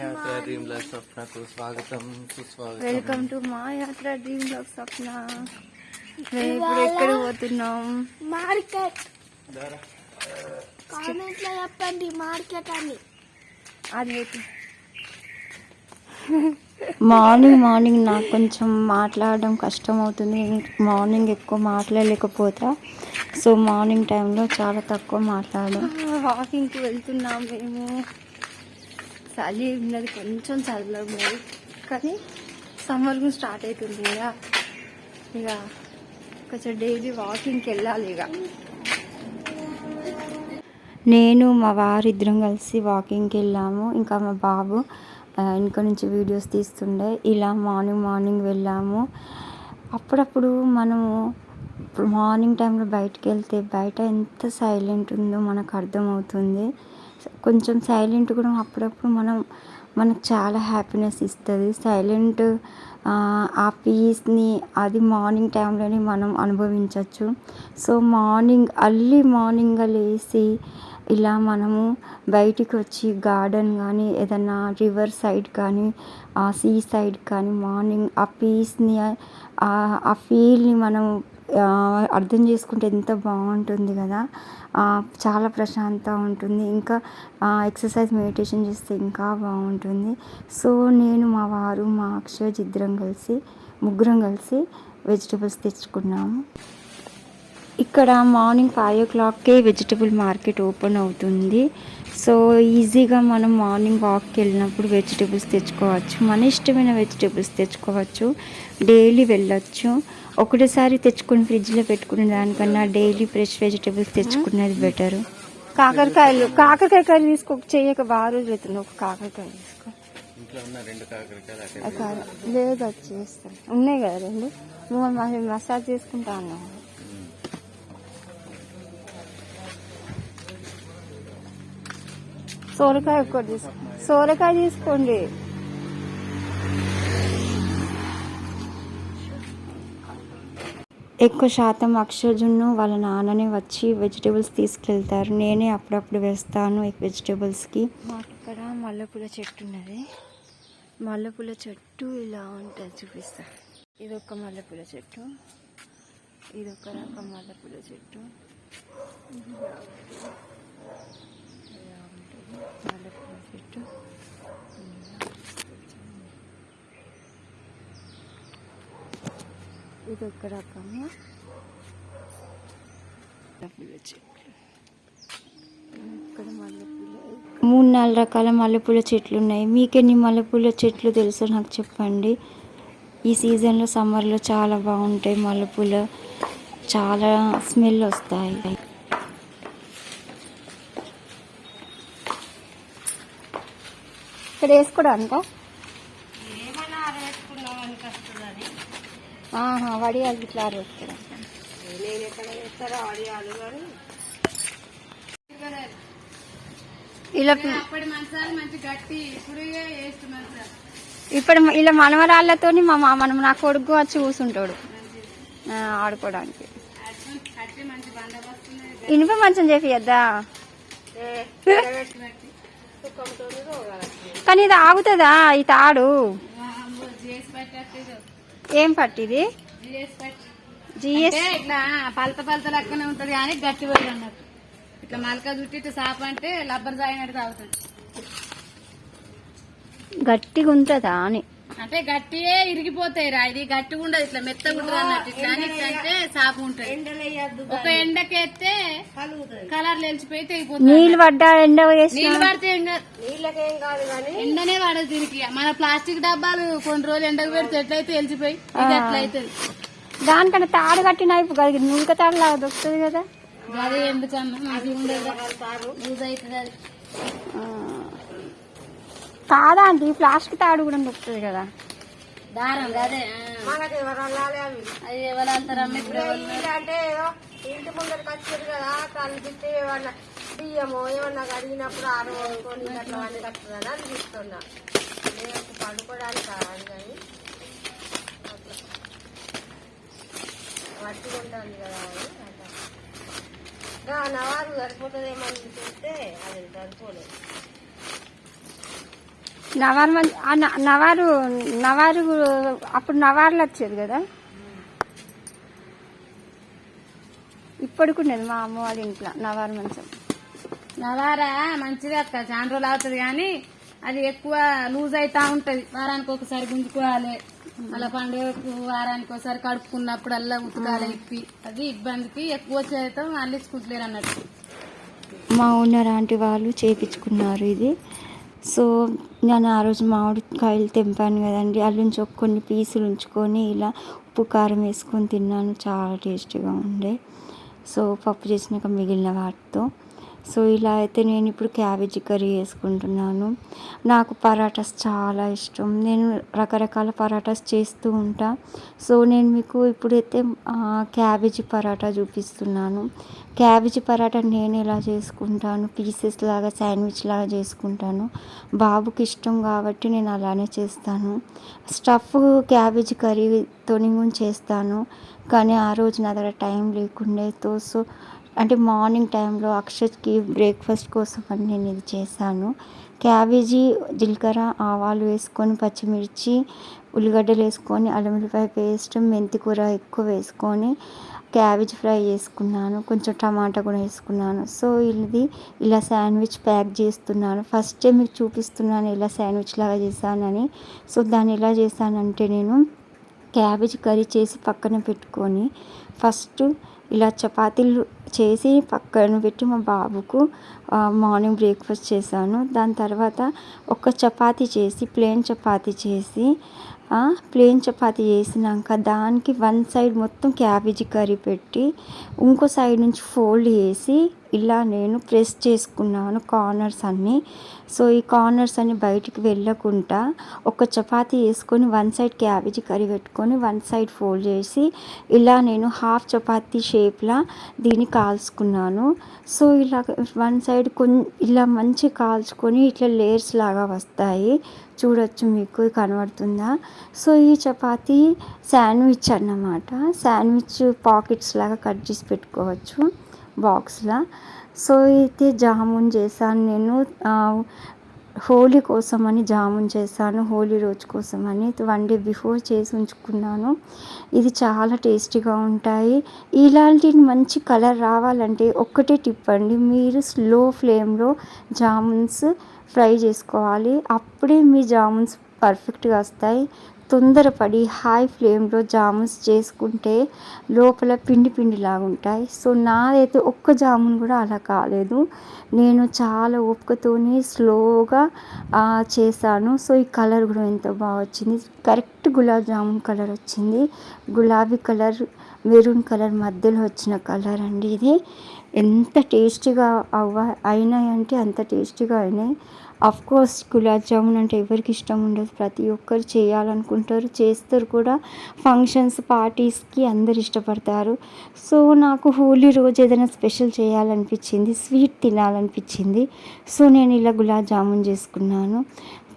యాత్ర dream life స్వప్నకు స్వాగతం సుస్వాగతం. వెల్కమ్ టు మా యాత్ర డ్రీమ్ బ్లాగ్ స్వప్న. మేము ఇప్పుడు ఎక్కడ పోతున్నాం? మార్కెట్. కామెంట్లో చెప్పండి మార్కెట్ అని. అది మార్నింగ్ మార్నింగ్ నాకు కొంచెం మాట్లాడడం కష్టం అవుతుంది మార్నింగ్ ఎక్కువ మాట్లాడలేకపోతా. సో మార్నింగ్ టైంలో చాలా తక్కువ మాట్లాడడం వాకింగ్కి వెళ్తున్నాం మేము. చలి ఉన్నది కొంచెం చలిలో ఉన్నది కానీ సమ్మర్ కూడా స్టార్ట్ అవుతుంది ఇక. ఇక కొంచెం డైలీ వాకింగ్కి వెళ్ళాలి ఇక. నేను మా వారిద్దరం కలిసి వాకింగ్కి వెళ్ళాము. ఇంకా మా బాబు వెనుక నుంచి వీడియోస్ తీస్తుండే. ఇలా మార్నింగ్ మార్నింగ్ వెళ్ళాము. అప్పుడప్పుడు మనము ఇప్పుడు మార్నింగ్ టైంలో బయటకు వెళ్తే బయట ఎంత సైలెంట్ ఉందో మనకు అర్థమవుతుంది. కొంచెం సైలెంట్ కూడా అప్పుడప్పుడు మనం మనకు చాలా హ్యాపీనెస్ ఇస్తుంది. సైలెంట్ ఆ పీస్ని అది మార్నింగ్ టైంలోనే మనం అనుభవించవచ్చు సో మార్నింగ్ అర్లీ మార్నింగ్గా లేచి ఇలా మనము బయటికి వచ్చి గార్డెన్ కానీ ఏదైనా రివర్ సైడ్ కానీ ఆ సీ సైడ్ కానీ మార్నింగ్ ఆ పీస్ని ఆ ఫీల్ని మనం అర్థం చేసుకుంటే ఎంత బాగుంటుంది కదా. చాలా ప్రశాంతంగా ఉంటుంది. ఇంకా ఎక్సర్సైజ్ మెడిటేషన్ చేస్తే ఇంకా బాగుంటుంది. సో నేను మా వారు మా అక్షయ్ ఇద్దరం కలిసి ముగ్గురం కలిసి వెజిటబుల్స్ తెచ్చుకున్నాము. ఇక్కడ మార్నింగ్ ఫైవ్ ఓ క్లాక్కే వెజిటబుల్ మార్కెట్ ఓపెన్ అవుతుంది. సో ఈజీగా మనం మార్నింగ్ వాక్కి వెళ్ళినప్పుడు వెజిటబుల్స్ తెచ్చుకోవచ్చు. మన ఇష్టమైన వెజిటబుల్స్ తెచ్చుకోవచ్చు. డైలీ వెళ్ళొచ్చు. ఒకటేసారి తెచ్చుకొని ఫ్రిడ్జ్లో పెట్టుకునే దానికన్నా డైలీ ఫ్రెష్ వెజిటబుల్స్ తెచ్చుకునేది బెటర్. కాకరకాయలు కాకరకాయ కర్రీ తీసుకో చేయక బాగా రోజులు అవుతుంది ఒక కాకరకాయ తీసుకో. లేదు అది చేస్తాను ఉన్నాయి కదా రెండు? నువ్వు మసాజ్ చేసుకుంటా అన్నావు. సోరకాయ ఒక్కటి తీసుకో. సోరకాయ తీసుకోండి. ఎక్కువ శాతం అక్షజున్ను వాళ్ళ నాన్ననే వచ్చి వెజిటేబుల్స్ తీసుకెళ్తారు. నేనే అప్పుడప్పుడు వేస్తాను ఈ వెజిటేబుల్స్కి మాకు ఇక్కడ మల్లెపూల చెట్టు ఉన్నది మల్లెపూల చెట్టు ఇలా ఉంటుంది చూపిస్తా. ఇది ఒక మల్లెపూల చెట్టు. ఇది ఒక రకం మల్లెపూల చెట్టు. ఇలా ఉంటుంది. మల్లెపూల చెట్టు. ఇది ఒక రకము. మూడు నాలుగు రకాల మల్లెపూల చెట్లు ఉన్నాయి. మీకెన్ని మల్లెపూల చెట్లు తెలుసో నాకు చెప్పండి. ఈ సీజన్లో సమ్మర్లో చాలా బాగుంటాయి మల్లెపూలు. చాలా స్మెల్ వస్తాయి. ఇక్కడ వేసుకోవడానిక? వడియాలు ఇట్లా ఆరబెట్టుకోవడం ఇలా ఇప్పుడు ఇలా మనవరాళ్ళతో మా మా- మనం నా కొడుకు వచ్చి కూర్చుంటాడు ఆడుకోవడానికి ఇనుప మంచం చేపియద్దా కానీ ఇది ఆగుతుందా? ఈ తాడు? ఏం పట్టిది జిఎస్ అంటే ఇట్లా పలత పలత లెక్కనే ఉంటది కానీ గట్టి పోయి అన్నట్టు. ఇట్లా మలక చుట్టి ఇట్లా సాప అంటే లబ్బర్ తాగినట్టు తాగుతుంది గట్టిగా ఉంటుందా అని. అంటే గట్టియే ఇరిగిపోతాయి రా ఇది గట్టిగా ఉండదు ఇట్లా మెత్తగా ఉంటుంది అన్నట్టు. ఇట్లా అని ఇట్లా అంటే సాపు ఉంటది. ఒక ఎండకెత్తే కలర్ లేచిపోయి తెగిపోతుంది నీళ్ళు పడ్డా ఎండ నీళ్ళు పడితే ఏం కాదు. ఎండనే పడదు దీనికి. మన ప్లాస్టిక్ డబ్బాలు కొన్ని రోజులు ఎండకు పెడితే ఎట్లయితే వెలిచిపోయి ఇది అట్లా అవుతుంది దానికన్నా తాడు కట్టిన అయిపో కదా నూనె తాడు లాగా దొరుకుతుంది కదా. అదే ఎందుకన్నా? మంచిగా ఉండదు. యూజ్ అవుతుంది అది. కాదా అండి? ప్లాస్టిక్ తాడు కూడా దొరుకుతుంది కదా. దారం అదే. అది ఎవరు అంటారమ్మ ఇప్పుడు ఎవరు అంటే ఏదో ఇంటి ముందరికి కదా కనిపిస్తే ఏమన్నా బియ్యమో ఏమన్నా కడిగినప్పుడు ఆరబోసుకొని అట్లా అన్ని కట్టుదని అనిపిస్తున్నా నేను పడుకోవడానికి కాదు కానీ. అట్లా అని నవారు చూస్తే అది సరిపోలేదు. నవారు న- నవారు నవారు అప్పుడు నవారులు వచ్చేది కదా? ఇప్పటికున్నది మా అమ్మ వాళ్ళ ఇంట్లో నవారు మంచం. నవారా మంచిది అక్క చాలా రోజులు అవుతుంది కానీ అది ఎక్కువ లూజ్ అవుతా ఉంటది. వారానికి ఒకసారి గుంజుకోవాలి. మళ్ళీ పండుగకు వారానికి ఒకసారి కడుక్కున్నప్పుడల్లా ఉతకాలి ఇప్పి అది ఇబ్బందికి ఎక్కువ చేతం అల్లించుకుంటలేరు అన్నట్టు. మా ఓనర్ ఆంటీ వాళ్ళు చేపించుకున్నారు ఇది. సో నేను ఆ రోజు మామిడికాయలు తెంపాను కదండి. అల్లు నుంచి ఒక కొన్ని పీసులు ఉంచుకొని ఇలా ఉప్పు కారం వేసుకొని తిన్నాను. చాలా టేస్టీగా ఉండే. సో పప్పు చేసినాక మిగిలిన వాటితో. సో ఇలా అయితే నేను ఇప్పుడు క్యాబేజీ కర్రీ చేసుకుంటున్నాను నాకు పరాటాస్ చాలా ఇష్టం. నేను రకరకాల పరాటాస్ చేస్తూ ఉంటా. సో నేను మీకు ఇప్పుడైతే క్యాబేజీ పరాటా చూపిస్తున్నాను. క్యాబేజీ పరాటా నేను ఎలా చేసుకుంటాను? పీసెస్ లాగా శాండ్విచ్ లాగా చేసుకుంటాను. బాబుకి ఇష్టం కాబట్టి నేను అలానే చేస్తాను. స్టఫ్ క్యాబేజీ కర్రీతో కూడా చేస్తాను. కానీ ఆ రోజు నా దగ్గర టైం లేకుండే. సో అంటే మార్నింగ్ టైంలో అక్షత్కి బ్రేక్ఫాస్ట్ కోసం అని నేను ఇది చేశాను. క్యాబేజీ జీలకర్ర ఆవాలు వేసుకొని పచ్చిమిర్చి ఉల్లిగడ్డలు వేసుకొని అల్లం ఉల్లిపాయ పేస్ట్ మెంతి కూర ఎక్కువ వేసుకొని క్యాబేజ్ ఫ్రై చేసుకున్నాను. కొంచెం టమాటా కూడా వేసుకున్నాను. సో ఇది ఇలా శాండ్విచ్ ప్యాక్ చేస్తున్నాను. ఫస్ట్ మీకు చూపిస్తున్నాను ఇలా శాండ్విచ్ లాగా చేశానని. సో దాన్ని ఎలా చేశానంటే నేను క్యాబేజ్ కర్రీ చేసి పక్కన పెట్టుకొని ఫస్ట్ ఇలా చపాతీలు చేసి పక్కన పెట్టి మా బాబుకు మార్నింగ్ బ్రేక్ఫాస్ట్ చేశాను. దాని తర్వాత ఒక చపాతీ చేసి ప్లేన్ చపాతీ చేసి ప్లేన్ చపాతీ చేసినాక దానికి వన్ సైడ్ మొత్తం క్యాబేజీ కర్రీ పెట్టి ఇంకో సైడ్ నుంచి ఫోల్డ్ చేసి ఇలా నేను ప్రెస్ చేసుకున్నాను కార్నర్స్ అన్నీ. సో ఈ కార్నర్స్ అన్ని బయటికి వెళ్ళకుండా ఒక చపాతీ వేసుకొని వన్ సైడ్ క్యాబేజీ కర్రీ పెట్టుకొని వన్ సైడ్ ఫోల్డ్ చేసి ఇలా నేను హాఫ్ చపాతీ షేప్లా దీన్ని కాల్చుకున్నాను. సో ఇలా వన్ సైడ్ కొన్ని ఇలా మంచి కాల్చుకొని ఇట్లా లేయర్స్ లాగా వస్తాయి. చూడొచ్చు మీకు కనబడుతుందా? సో ఈ చపాతీ శాండ్విచ్ అన్నమాట. శాండ్విచ్ పాకెట్స్ లాగా కట్ చేసి పెట్టుకోవచ్చు బాక్స్లా. సో అయితే జామున్ చేశాను నేను. హోలీ కోసం అని జామున్ చేశాను హోలీ రోజు కోసం అని వన్ డే బిఫోర్ చేసి ఉంచుకున్నాను. ఇది చాలా టేస్టీగా ఉంటాయి. ఇలాంటి మంచి కలర్ రావాలంటే ఒక్కటే టిప్ అండి. మీరు స్లో ఫ్లేమ్లో జామున్స్ ఫ్రై చేసుకోవాలి. అప్పుడే మీ జామున్స్ పర్ఫెక్ట్గా వస్తాయి. తొందరపడి హై ఫ్లేమ్లో జామున్స్ చేసుకుంటే లోపల పిండి పిండిలాగా ఉంటాయి. సో నాదైతే ఒక్క జామున్ కూడా అలా కాలేదు. నేను చాలా ఓపికతోని స్లోగా చేశాను. సో ఈ కలర్ కూడా ఎంతో బాగా వచ్చింది. కరెక్ట్ గులాబ్ జామున్ కలర్ వచ్చింది. గులాబీ కలర్ మెరూన్ కలర్ మధ్యలో వచ్చిన కలర్ అండి ఇది. ఎంత టేస్టీగా అవ్వ అయినాయంటే అంత టేస్టీగా అయినాయి. కోర్స్ గులాబ్ జామున్ అంటే ఎవరికి ఇష్టం ఉండదు. ప్రతి ఒక్కరు చేయాలనుకుంటారు. చేస్తారు కూడా. ఫంక్షన్స్ పార్టీస్కి అందరు ఇష్టపడతారు. సో నాకు హోలీ రోజు ఏదైనా స్పెషల్ చేయాలనిపించింది స్వీట్ తినాలనిపించింది. సో నేను ఇలా గులాబ్ జామున్ చేసుకున్నాను.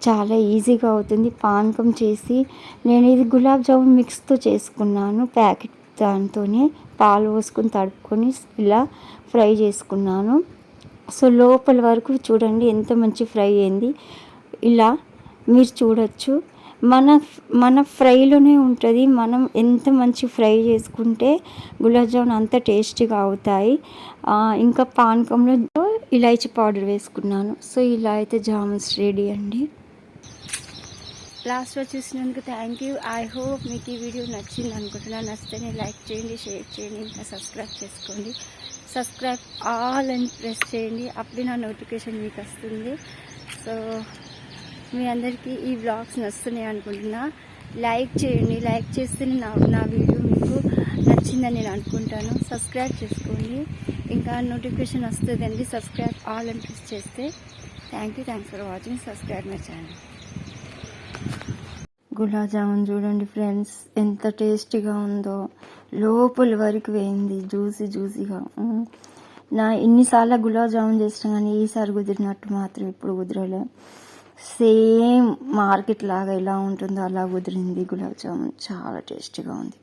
చాలా ఈజీగా అవుతుంది. పానకం చేసి నేను ఇది గులాబ్ జామున్ మిక్స్తో చేసుకున్నాను. ప్యాకెట్ దాంతోనే పాలు పోసుకొని తడుపుకొని ఇలా ఫ్రై చేసుకున్నాను. సో లోపల వరకు చూడండి ఎంత మంచి ఫ్రై అయింది. ఇలా మీరు చూడొచ్చు. మన మన ఫ్రైలోనే ఉంటుంది. మనం ఎంత మంచి ఫ్రై చేసుకుంటే గులాబ్ జామున్ అంత టేస్టీగా అవుతాయి. ఇంకా పానకంలో ఇలాచి పౌడర్ వేసుకున్నాను. సో ఇలా అయితే జామున్స్ రెడీ అండి. లాస్ట్లో చూసినందుకు థ్యాంక్ యూ. ఐ హోప్ మీకు ఈ వీడియో నచ్చింది అనుకుంటున్నాను. నచ్చితేనే లైక్ చేయండి షేర్ చేయండి ఇంకా సబ్స్క్రైబ్ చేసుకోండి. సబ్స్క్రైబ్ ఆల్ అని ప్రెస్ చేయండి. అప్పుడే నా నోటిఫికేషన్ మీకు వస్తుంది. సో మీ అందరికీ ఈ బ్లాగ్స్ నచ్చుతున్నాయి అనుకుంటున్నా. లైక్ చేయండి. లైక్ చేస్తేనే నా నా వీడియో మీకు నచ్చిందని నేను అనుకుంటాను. సబ్స్క్రైబ్ చేసుకోండి. ఇంకా నోటిఫికేషన్ వస్తుందండి. సబ్స్క్రైబ్ ఆల్ అని ప్రెస్ చేస్తే. Thank you thanks for watching subscribe my channel gulab jamun చూడండి ఫ్రెండ్స్. ఎంత టేస్టీగా ఉందో. లోపల వరకు వేయింది జ్యూసీ జ్యూసీగా నా ఎన్నిసార్లు గులాబ్ జామున్ చేసినా కానీ ఈసారి కుదిరినట్టు మాత్రం ఇప్పుడు కుదరలే. సేమ్ మార్కెట్ లాగా ఎలా ఉంటుందో అలా కుదిరింది గులాబ్ జామున్. చాలా టేస్టీగా ఉంది.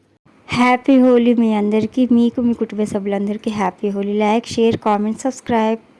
హ్యాపీ హోలీ మీ అందరికీ మీకు మీ కుటుంబ సభ్యులందరికీ happy Holi. Like share comment subscribe.